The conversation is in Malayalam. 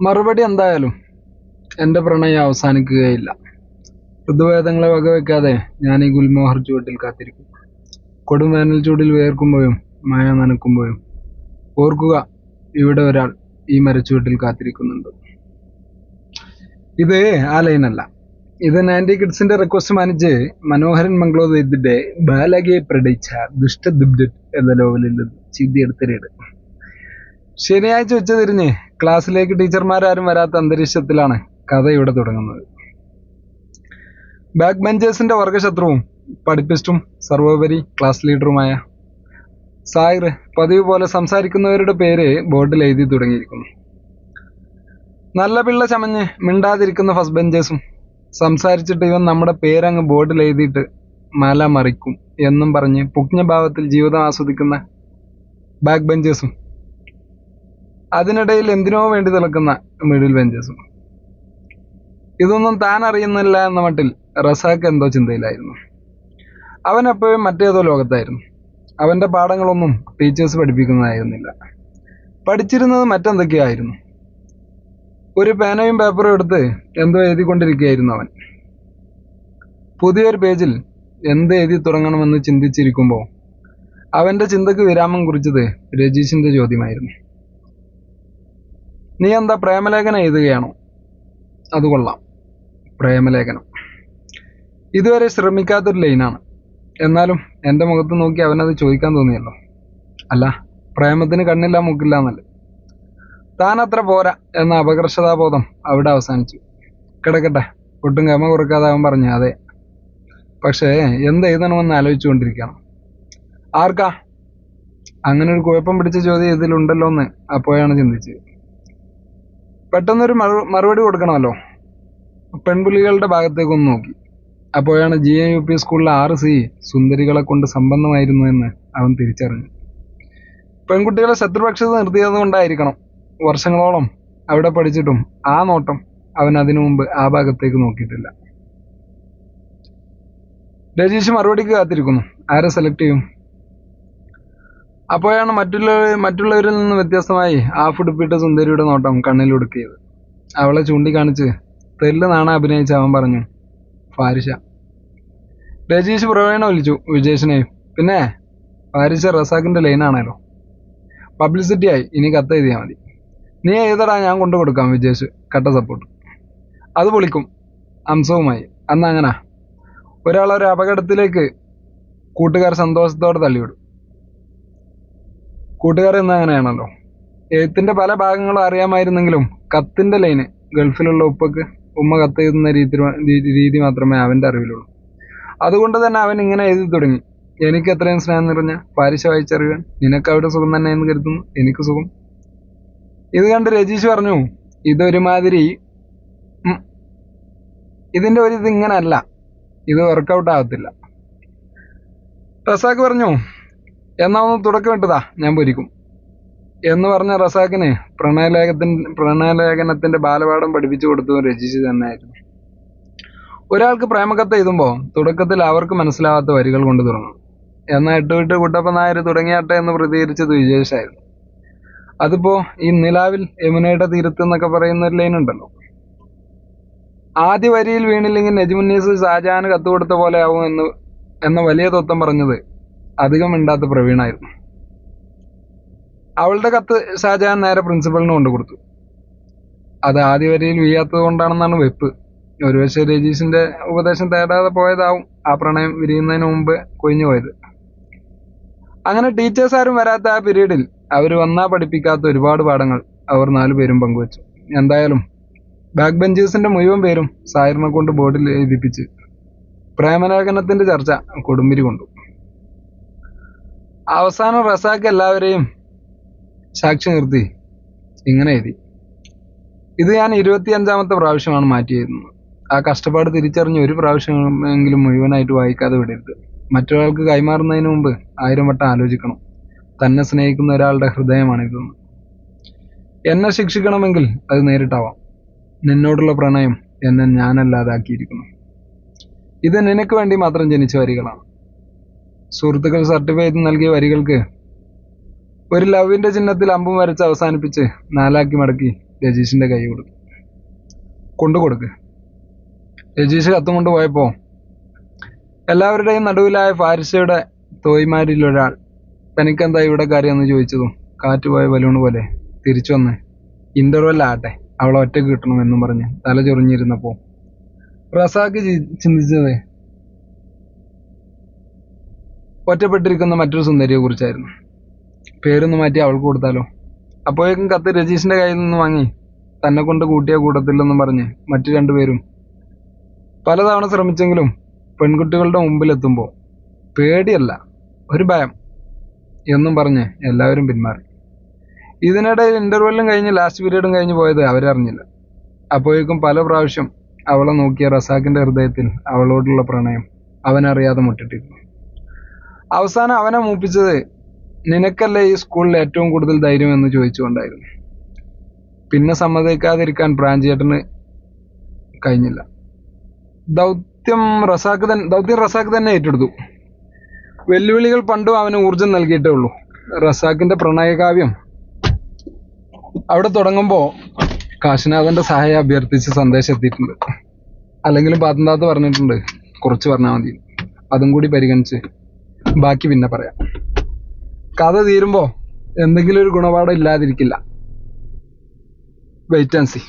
മറുപടി എന്തായാലും എന്റെ പ്രണയം അവസാനിക്കുകയില്ല. ഋതുവേദങ്ങളെ വകവെക്കാതെ ഞാൻ ഈ ഗുൽമോഹർ ചുവട്ടിൽ കാത്തിരിക്കും. കൊടും വേനൽ ചൂടിൽ വേർക്കുമ്പോഴും മഴ നനക്കുമ്പോഴും ഓർക്കുക ഇവിടെ ഒരാൾ ഈ മരച്ചുവട്ടിൽ കാത്തിരിക്കുന്നുണ്ട്. ഇത് ആ ലൈനല്ല. ഇത് നയന്റി കിഡ്സിന്റെ റിക്വസ്റ്റ് മാനിച്ച് മനോഹരൻ മംഗളോദയത്തിന്റെ ബാലകയെ പ്രടിച്ച ദുഷ്ടദുബ്ഡ് എന്ന നോവലിൽ നിന്ന് ചിന്തിയെടുത്തിരേട് ശനിയാഴ്ച ഉച്ചതിരിഞ്ഞ് ക്ലാസ്സിലേക്ക് ടീച്ചർമാരാരും വരാത്ത അന്തരീക്ഷത്തിലാണ് കഥ ഇവിടെ തുടങ്ങുന്നത്. ബാക്ക് ബെഞ്ചേഴ്സിന്റെ വർഗശത്രുവും പഠിപ്പിസ്റ്റും സർവോപരി ക്ലാസ് ലീഡറുമായ സായിർ പതിവ് പോലെ സംസാരിക്കുന്നവരുടെ പേര് ബോർഡിൽ എഴുതി തുടങ്ങിയിരിക്കുന്നു. നല്ല പിള്ള ചമഞ്ഞ് മിണ്ടാതിരിക്കുന്ന ഫസ്റ്റ് ബെഞ്ചേഴ്സും സംസാരിച്ചിട്ട് ഇവൻ നമ്മുടെ പേരങ്ങ് ബോർഡിൽ എഴുതിയിട്ട് മല മറിക്കും എന്നും പറഞ്ഞ് പുജ്ഞഭാവത്തിൽ ജീവിതം ആസ്വദിക്കുന്ന ബാക്ക് ബെഞ്ചേഴ്സും അതിനിടയിൽ എന്തിനോ വേണ്ടി തിളക്കുന്ന മിഡിൽ ബെഞ്ചേഴ്സും ഇതൊന്നും താൻ അറിയുന്നില്ല എന്ന മട്ടിൽ റസാഖ് എന്തോ ചിന്തയിലായിരുന്നു. അവൻ എപ്പോഴും മറ്റേതോ ലോകത്തായിരുന്നു. അവന്റെ പാഠങ്ങളൊന്നും ടീച്ചേഴ്സ് പഠിപ്പിക്കുന്നതായിരുന്നില്ല. പഠിച്ചിരുന്നത് മറ്റെന്തൊക്കെയായിരുന്നു? ഒരു പേനയും പേപ്പറും എടുത്ത് എന്തോ എഴുതിക്കൊണ്ടിരിക്കുകയായിരുന്നു അവൻ. പുതിയൊരു പേജിൽ എന്ത് എഴുതി തുടങ്ങണമെന്ന് ചിന്തിച്ചിരിക്കുമ്പോൾ അവന്റെ ചിന്തക്ക് വിരാമം കുറിച്ചത് രജീഷിന്റെ ചോദ്യമായിരുന്നു. നീ എന്താ പ്രേമലേഖനം എഴുതുകയാണോ? അത് കൊള്ളാം. പ്രേമലേഖനം. ഇതുവരെ ശ്രമിക്കാത്തൊരു ലൈനാണ്. എന്നാലും എന്റെ മുഖത്ത് നോക്കി അവനത് ചോദിക്കാൻ തോന്നിയല്ലോ. അല്ല പ്രേമത്തിന് കണ്ണില്ല മൂക്കില്ല എന്നല്ലേ? താൻ അത്ര പോരാ എന്ന അപകർഷതാബോധം അവിടെ അവസാനിച്ചു. കിടക്കട്ടെ ഒട്ടും കമ കുറക്കാതെ അവൻ പറഞ്ഞു അതെ. പക്ഷേ എന്ത് എഴുതണമെന്ന് ആലോചിച്ചുകൊണ്ടിരിക്കണം. ആർക്കാ? അങ്ങനെ ഒരു കുഴപ്പം പിടിച്ച ചോദ്യം ഇതിലുണ്ടല്ലോ എന്ന് അപ്പോഴാണ് ചിന്തിച്ചത്. പെട്ടെന്നൊരു മറു മറുപടി കൊടുക്കണമല്ലോ. പെൺപുലികളുടെ ഭാഗത്തേക്കൊന്ന് നോക്കി. അപ്പോഴാണ് ജി എ യു പി സ്കൂളിലെ ആറ് സി സുന്ദരികളെ കൊണ്ട് സമ്പന്നമായിരുന്നു എന്ന് അവൻ തിരിച്ചറിഞ്ഞു. പെൺകുട്ടികളെ ശത്രുപക്ഷത്ത് നിർത്തിയത് കൊണ്ടായിരിക്കണം. വർഷങ്ങളോളം അവിടെ പഠിച്ചിട്ടും ആ നോട്ടം അവൻ അതിനു മുമ്പ് ആ ഭാഗത്തേക്ക് നോക്കിയിട്ടില്ല. രജീഷ് മറുപടിക്ക് കാത്തിരിക്കുന്നു. ആരെ സെലക്ട് ചെയ്യും? അപ്പോഴാണ് മറ്റുള്ള മറ്റുള്ളവരിൽ നിന്ന് വ്യത്യസ്തമായി ആ ഫുഡിപ്പിട്ട സുന്ദരിയുടെ നോട്ടം കണ്ണിലൊടുക്കിയത് അവളെ ചൂണ്ടിക്കാണിച്ച് തെല്ല് നാണ അഭിനയിച്ച് അവൻ പറഞ്ഞു ഫാരിഷ രജീഷ് പ്രവീണ വിളിച്ചു വിജേഷിനെ പിന്നെ ഫാരിഷ റസാഖിന്റെ ലൈനാണല്ലോ പബ്ലിസിറ്റി ആയി ഇനി കത്ത് എഴുതിയാൽ മതി. നീ എഴുതടാ ഞാൻ കൊണ്ടു കൊടുക്കാം വിജേഷ് കട്ട സപ്പോർട്ട് അത് പൊളിക്കും അംസവുമായി. അന്ന് അങ്ങനാ. ഒരാൾ ഒരു അപകടത്തിലേക്ക് കൂട്ടുകാർ സന്തോഷത്തോടെ തള്ളിവിടും. കൂട്ടുകാർ ഇന്ന് അങ്ങനെയാണല്ലോ. എഴുത്തിന്റെ പല ഭാഗങ്ങളും അറിയാമായിരുന്നെങ്കിലും കത്തിന്റെ ലൈന് ഗൾഫിലുള്ള ഉപ്പക്ക് ഉമ്മ കത്ത് എഴുതുന്ന രീതി രീതി- മാത്രമേ അവന്റെ അറിവിലുള്ളൂ. അതുകൊണ്ട് തന്നെ അവൻ ഇങ്ങനെ എഴുതി തുടങ്ങി. എനിക്ക് എത്രയും സ്നേഹം നിറഞ്ഞ പാരിശ വായിച്ചറിയാൻ നിനക്ക് അവിടെ സുഖം തന്നെ എന്ന് കരുതുന്നു. എനിക്ക് സുഖം. ഇത് കണ്ട് രജീഷ് പറഞ്ഞു ഇതൊരുമാതിരി ഇതിന്റെ ഒരു ഇത് ഇങ്ങനല്ല. ഇത് വർക്കൗട്ട് ആവത്തില്ല. റസാഖ് പറഞ്ഞു എന്നാ ഒന്ന് തുടക്കം ഇട്ടതാ ഞാൻ പൊരിക്കും. എന്ന് പറഞ്ഞ റസാഖിന് പ്രണയലേഖത്തിന്റെ പ്രണയലേഖനത്തിന്റെ ബാലപാഠം പഠിപ്പിച്ചു കൊടുത്തു രചിച്ചു തന്നെയായിരുന്നു. ഒരാൾക്ക് പ്രേമകത്ത് എഴുതുമ്പോൾ തുടക്കത്തിൽ അവർക്ക് മനസ്സിലാവാത്ത വരികൾ കൊണ്ട് തുടങ്ങും. എന്നാൽ എട്ടുവിട്ട് കുട്ടപ്പ നായർ തുടങ്ങിയാട്ടെ എന്ന് പ്രതികരിച്ചത് വിജേഷായിരുന്നു. അതിപ്പോ ഈ നിലാവിൽ യമുനയുടെ തീരത്ത് എന്നൊക്കെ പറയുന്ന ഒരു ലൈൻ ഉണ്ടല്ലോ. ആദ്യ വരിയിൽ വീണില്ലെങ്കിൽ നജ്മുന്നീസ് ഷാജഹാന് കത്ത് കൊടുത്ത പോലെ ആവും എന്ന് എന്ന വലിയ തത്വം പറഞ്ഞത് അധികം മിണ്ടാത്ത പ്രവീണായിരുന്നു. അവളുടെ കത്ത് ഷാജഹാൻ നേരെ പ്രിൻസിപ്പലിന് കൊണ്ടു കൊടുത്തു. അത് ആദ്യ വരിയിൽ വീഴാത്തത് കൊണ്ടാണെന്നാണ് വെപ്പ്. ഒരുപക്ഷെ രജീഷിന്റെ ഉപദേശം തേടാതെ പോയതാവും ആ പ്രണയം വിരിയുന്നതിന് മുമ്പ് കൊഴിഞ്ഞു പോയത്. അങ്ങനെ ടീച്ചേഴ്സ് ആരും വരാത്ത ആ പീരീഡിൽ അവർ വന്നാ പഠിപ്പിക്കാത്ത ഒരുപാട് പാഠങ്ങൾ അവർ നാലുപേരും പങ്കുവച്ചു. എന്തായാലും ബാക്ക് ബെഞ്ചേഴ്സിന്റെ മുഴുവൻ പേരും സായറിനെ കൊണ്ട് ബോർഡിൽ എഴുതിപ്പിച്ച് പ്രേമലേഖനത്തിന്റെ ചർച്ച കൊടുമ്പിരി കൊണ്ടു. അവസാനം റസാഖ് എല്ലാവരെയും സാക്ഷി നിർത്തി. ഇങ്ങനെ എഴുതി. ഇത് ഞാൻ ഇരുപത്തിയഞ്ചാമത്തെ പ്രാവശ്യമാണ് മാറ്റി എഴുതുന്നത് ആ കഷ്ടപ്പാട് തിരിച്ചറിഞ്ഞ് ഒരു പ്രാവശ്യമെങ്കിലും മുഴുവനായിട്ട് വായിക്കാതെ വിടരുത്. മറ്റൊരാൾക്ക് കൈമാറുന്നതിന് മുമ്പ് ആയിരം വട്ടം ആലോചിക്കണം. തന്നെ സ്നേഹിക്കുന്ന ഒരാളുടെ ഹൃദയമാണിതെന്ന്. എന്നെ ശിക്ഷിക്കണമെങ്കിൽ അത് നേരിട്ടാവാം. നിന്നോടുള്ള പ്രണയം എന്നെ ഞാനല്ലാതാക്കിയിരിക്കുന്നു. ഇത് നിനക്ക് വേണ്ടി മാത്രം ജനിച്ച വരികളാണ്. സുഹൃത്തുക്കൾ ചെയ്ത് നൽകിയ വരികൾക്ക് ഒരു ലവിന്റെ ചിഹ്നത്തിൽ അമ്പും വരച്ച് അവസാനിപ്പിച്ച് നാലാക്കി മടക്കി രജീഷിന്റെ കൈ കൊടുത്തു. കൊണ്ടു കൊടുക്ക്. രജീഷ് കത്തും കൊണ്ട് പോയപ്പോ എല്ലാവരുടെയും നടുവിലായ ഫാരിസയുടെ തോയ്മാരിൽ ഒരാൾ തനിക്കെന്താ ഇവിടെ കാര്യമെന്ന് ചോദിച്ചതും കാറ്റുപോയ ബലൂൺ പോലെ തിരിച്ചു വന്ന് ഇന്റർവെൽ ആട്ടെ അവളെ ഒറ്റ കിട്ടണമെന്നും പറഞ്ഞ് തല ചൊറിഞ്ഞിരുന്നപ്പോ റസാക്ക് ചിന്തിച്ചത് ഒറ്റപ്പെട്ടിരിക്കുന്ന മറ്റൊരു സുന്ദരിയെ കുറിച്ചായിരുന്നു. പേരൊന്ന് മാറ്റി അവൾക്ക് കൊടുത്താലോ? അപ്പോഴേക്കും കത്ത് രജീഷിന്റെ കയ്യിൽ നിന്ന് വാങ്ങി തന്നെ കൊണ്ട് കൂട്ടിയ കൂട്ടത്തില്ലെന്നും പറഞ്ഞ് മറ്റു രണ്ടുപേരും പലതവണ ശ്രമിച്ചെങ്കിലും പെൺകുട്ടികളുടെ മുമ്പിലെത്തുമ്പോൾ പേടിയല്ല ഒരു ഭയം എന്നും പറഞ്ഞ് എല്ലാവരും പിന്മാറി. ഇതിനിടയിൽ ഇന്റർവെല്ലും കഴിഞ്ഞ് ലാസ്റ്റ് പീരീഡും കഴിഞ്ഞ് പോയത് അവരറിഞ്ഞില്ല. അപ്പോഴേക്കും പല പ്രാവശ്യം അവളെ നോക്കിയ റസാക്കിന്റെ ഹൃദയത്തിൽ അവളോടുള്ള പ്രണയം അവനറിയാതെ മുട്ടിട്ടിരുന്നു. അവസാനം അവനെ മൂപ്പിച്ചത് നിനക്കല്ലേ ഈ സ്കൂളിൽ ഏറ്റവും കൂടുതൽ ധൈര്യം എന്ന് ചോദിച്ചുകൊണ്ടായിരുന്നു. പിന്നെ സമ്മതിക്കാതിരിക്കാൻ പ്രാഞ്ചേട്ടന് കഴിഞ്ഞില്ല. ദൗത്യം റസാക്ക് തന്നെ ദൗത്യം റസാക്ക് തന്നെ ഏറ്റെടുത്തു. വെല്ലുവിളികൾ പണ്ടും അവന് ഊർജം നൽകിയിട്ടേ ഉള്ളൂ. റസാക്കിന്റെ പ്രണയകാവ്യം. അവിടെ തുടങ്ങുമ്പോൾ കാശിനാഥന്റെ സഹായം അഭ്യർത്ഥിച്ച് സന്ദേശം എത്തിയിട്ടുണ്ട്. അല്ലെങ്കിലും പാത്തന്താത്ത് പറഞ്ഞിട്ടുണ്ട് കുറച്ച് പറഞ്ഞാൽ മതി. അതും കൂടി പരിഗണിച്ച്. ബാക്കി പിന്നെ പറയാം. കഥ തീരുമ്പോ എന്തെങ്കിലും ഒരു ഗുണപാഠം ഇല്ലാതിരിക്കില്ല. Wait and C